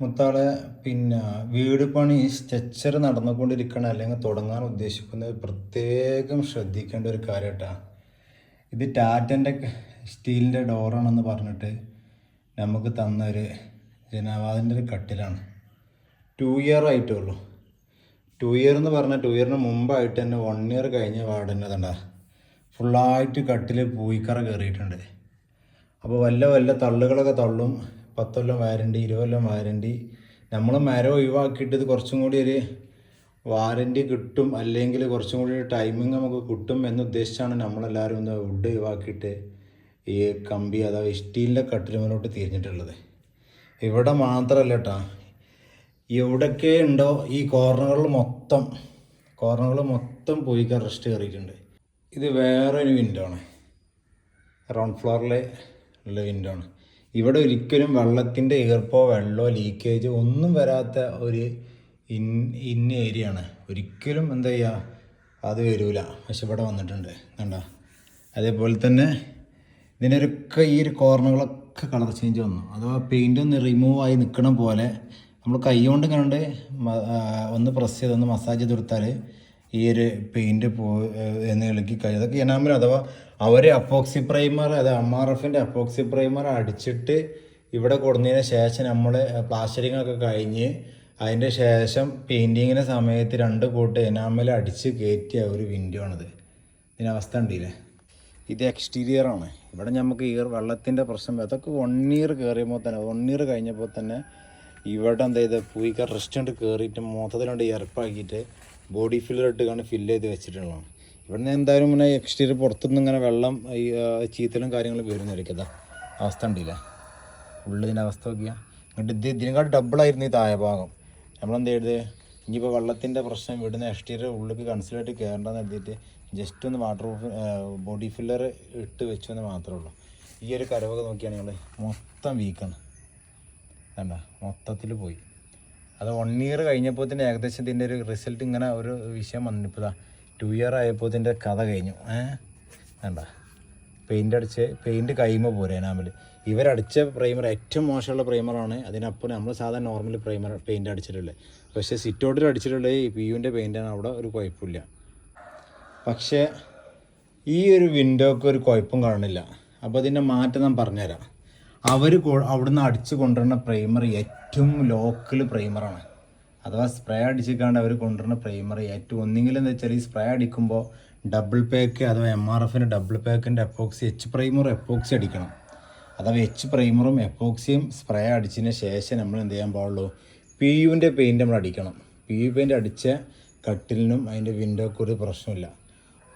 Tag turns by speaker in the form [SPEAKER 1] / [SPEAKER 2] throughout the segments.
[SPEAKER 1] മുത്താളെ പിന്നെ വീട് പണി സ്ട്രക്ചർ നടന്നുകൊണ്ടിരിക്കണം അല്ലെങ്കിൽ തുടങ്ങാൻ ഉദ്ദേശിക്കുന്നത് പ്രത്യേകം ശ്രദ്ധിക്കേണ്ട ഒരു കാര്യം കേട്ടാ. ഇത് ടാറ്റന്റെ സ്റ്റീലിന്റെ ഡോറാണെന്ന് പറഞ്ഞിട്ട് നമുക്ക് തന്ന ഒരു ജനവാദിന്റെ ഒരു കട്ടിലാണ്. ടു ഇയർ ആയിട്ടുള്ളൂ. ടു ഇയർ എന്ന് പറഞ്ഞാൽ ടു ഇയറിന് മുമ്പായിട്ട് തന്നെ വൺ ഇയർ കഴിഞ്ഞ പാടന്നെ തണ്ട ഫുള്ളായിട്ട് കട്ടിൽ പൂയിക്കറ കയറിയിട്ടുണ്ട് അപ്പോൾ വല്ല വല്ല തള്ളുകളൊക്കെ തള്ളും. പത്തൊല്ലം വാരണ്ടി ഇരുപതൊല്ലം വാരണ്ടി. നമ്മൾ മരം ഒഴിവാക്കിയിട്ട് ഇത് കുറച്ചും കൂടി ഒരു വാരണ്ടി കിട്ടും അല്ലെങ്കിൽ കുറച്ചും കൂടി ടൈമിങ് നമുക്ക് കിട്ടും എന്നുദ്ദേശിച്ചാണ് നമ്മളെല്ലാവരും ഒന്ന് വുഡ് ഒഴിവാക്കിയിട്ട് ഈ കമ്പി അഥവാ സ്റ്റീലിന്റെ കട്ടിലുമലോട്ട് തിരിഞ്ഞിട്ടുള്ളത്. ഇവിടെ മാത്രമല്ല കേട്ടോ എവിടെയൊക്കെ ഉണ്ടോ ഈ കോർണറുകൾ മൊത്തം കോർണറുകൾ മൊത്തം പോയി റെസ്റ്റ് കയറിയിട്ടുണ്ട്. ഇത് വേറൊരു വിൻഡോ ആണ്. റൗണ്ട് ഫ്ലോറിലെ ഉള്ള വിൻഡോ ആണ്. ഇവിടെ ഒരിക്കലും വെള്ളത്തിന്റെ ഈർപ്പോ വെള്ളമോ ലീക്കേജ് ഒന്നും വരാത്ത ഒരു ഇൻ ഇൻ ഏരിയ ആണ് ഒരിക്കലും എന്താ ചെയ്യുക അത് വരില്ല പക്ഷെ ഇവിടെ വന്നിട്ടുണ്ട് കണ്ട? അതേപോലെ തന്നെ ഇതിനൊരൊക്കെ ഈ ഒരു കോർണറുകളൊക്കെ കളർ ചേഞ്ച് വന്നു. അഥവാ പെയിന്റ് ഒന്ന് റിമൂവ് ആയി നിൽക്കണ പോലെ നമ്മൾ കൈ കൊണ്ട് കണ്ട് ഒന്ന് പ്രസ് ചെയ്ത് ഒന്ന് മസാജ് ചെയ്ത് കൊടുത്താൽ ഈ ഒരു പെയിന്റ് പോ എന്ന് ഇളക്കി കഴിയും അതൊക്കെ എനാമിൽ അഥവാ അവർ അപ്പോക്സി പ്രൈമർ അത് എം ആർ എഫിന്റെ അപ്പോക്സി പ്രൈമർ അടിച്ചിട്ട് ഇവിടെ കൊടുന്നതിന് ശേഷം നമ്മൾ പ്ലാസ്റ്ററിങ് ഒക്കെ കഴിഞ്ഞ് അതിന്റെ ശേഷം പെയിന്റിങ്ങിന്റെ സമയത്ത് രണ്ട് കൂട്ട് എനാമൽ അടിച്ച് കയറ്റിയ ഒരു വിൻഡോ ആണിത്. ഇതിന്റെ അവസ്ഥ ഉണ്ടല്ലേ ഇത് എക്സ്റ്റീരിയർ ആണ്. ഇവിടെ നമുക്ക് ഈ വെള്ളത്തിന്റെ പ്രശ്നം അതൊക്കെ വൺ ഇയർ കയറിയപ്പോൾ തന്നെ വൺ ഇയർ കഴിഞ്ഞപ്പോൾ തന്നെ ഇവിടെ എന്താ ചെയ്ത് പൂയിക്ക റെസ്റ്റോറന്റ് കയറിയിട്ട് മൊത്തത്തിലുണ്ട് ഇറപ്പാക്കിയിട്ട് ബോഡി ഫില്ലർ ഇട്ട് കണ്ട് ഫില്ല് ചെയ്ത് വെച്ചിട്ടുള്ളതാണ്. ഇവിടെ നിന്ന് എന്തായാലും ഇങ്ങനെ എക്സ്റ്റീരിയർ പുറത്തുനിന്ന് ഇങ്ങനെ വെള്ളം ഈ ചീത്തലും കാര്യങ്ങളും വരുന്നതായിരിക്കും അവസ്ഥ ഉണ്ടല്ലേ ഉള്ളതിന്റെ അവസ്ഥ നോക്കിയാൽ എന്നിട്ട് ഇത് ഇതിനെക്കാട്ട് ഡബിളായിരുന്നു ഈ താഴെ ഭാഗം നമ്മളെന്ത് ചെയ്ത് ഇനിയിപ്പോൾ വെള്ളത്തിന്റെ പ്രശ്നം ഇവിടുന്ന് എക്സ്റ്റീരിയർ ഉള്ളിലേക്ക് കൺസിലായിട്ട് കയറേണ്ടതെന്ന് എഴുതിയിട്ട് ജസ്റ്റ് ഒന്ന് വാട്ടർ പ്രൂഫ് ബോഡി ഫില്ലർ ഇട്ട് വെച്ചു എന്ന് മാത്രമേ ഉള്ളൂ. ഈ ഒരു കരവൊക്കെ നോക്കിയാണെങ്കിൽ മൊത്തം വീക്കാണ് വേണ്ട മൊത്തത്തിൽ പോയി. അത് വൺ ഇയർ കഴിഞ്ഞപ്പോൾ തന്നെ ഏകദേശം ഇതിന്റെ ഒരു റിസൾട്ട് ഇങ്ങനെ ഒരു വിഷയം വന്നിപ്പോൾ ടു ഇയർ ആയപ്പോൾ ഇതിന്റെ കഥ കഴിഞ്ഞു. ഏഹ് വേണ്ട പെയിന്റ് അടിച്ച് പെയിന്റ് കൈമ പോരെ എനാമിൽ ഇവരടിച്ച പ്രൈമർ ഏറ്റവും മോശമുള്ള പ്രൈമറാണ് അതിനപ്പുറം നമ്മൾ സാധാരണ നോർമൽ പ്രൈമർ പെയിന്റ് അടിച്ചിട്ടുള്ളത്. പക്ഷേ സിറ്റൗട്ടിൽ അടിച്ചിട്ടുള്ള ഈ പി യുവിന്റെ പെയിന്റാണ് അവിടെ ഒരു കുഴപ്പമില്ല. പക്ഷേ ഈ ഒരു വിൻഡോക്ക് ഒരു കുഴപ്പം കാണുന്നില്ല. അപ്പോൾ അതിന്റെ മാറ്റം ഞാൻ പറഞ്ഞുതരാം. അവർ അവിടുന്ന് അടിച്ചു കൊണ്ടുവരുന്ന പ്രൈമർ ഏറ്റവും ലോക്കൽ പ്രൈമറാണ് അഥവാ സ്പ്രേ അടിച്ചിക്കാണ്ട് അവർ കൊണ്ടുവരുന്ന പ്രൈമർ ഏറ്റവും ഒന്നെങ്കിലും എന്താ വെച്ചാൽ ഈ സ്പ്രേ അടിക്കുമ്പോൾ ഡബിൾ പാക്ക് അഥവാ എം ആർ എഫിന്റെ ഡബിൾ പാക്കിന്റെ എപ്പോക്സി എച്ച് പ്രൈമറും എപ്പോക്സി അടിക്കണം. അഥവാ എച്ച് പ്രൈമറും എപ്പോക്സിയും സ്പ്രേ അടിച്ചതിന് ശേഷം നമ്മൾ എന്ത് ചെയ്യാൻ പാടുള്ളൂ? പി യുവിന്റെ പെയിന്റ് നമ്മൾ അടിക്കണം. പി യു പെയിന്റ് അടിച്ച കട്ടിലിനും അതിന്റെ വിൻഡോക്കും ഒരു പ്രശ്നമില്ല.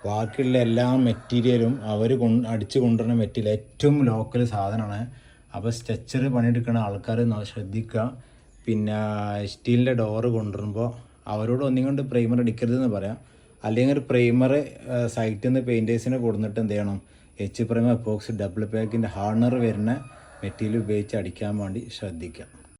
[SPEAKER 1] ബാക്കിയുള്ള എല്ലാ മെറ്റീരിയലും അവർ കൊണ്ട് അടിച്ച് കൊണ്ടുവരുന്ന മെറ്റീരിയൽ ഏറ്റവും ലോക്കൽ സാധനമാണ്. അപ്പോൾ സ്ട്രെച്ചർ പണിയെടുക്കുന്ന ആൾക്കാർ ശ്രദ്ധിക്കുക പിന്നെ സ്റ്റീലിന്റെ ഡോറ് കൊണ്ടുവരുമ്പോൾ അവരോട് ഒന്നും കൊണ്ട് പ്രൈമർ അടിക്കരുതെന്ന് പറയാം. അല്ലെങ്കിൽ ഒരു പ്രൈമർ സൈറ്റിൽ നിന്ന് പെയിന്റേഴ്സിനെ കൊടുത്തിട്ട് എന്ത് ചെയ്യണം? എച്ച് പ്രൈമർ എപ്പോക്സ് ഡബിൾ പാക്കിന്റെ ഹാർണർ വരുന്ന മെറ്റീരിയൽ ഉപയോഗിച്ച് അടിക്കാൻ വേണ്ടി ശ്രദ്ധിക്കുക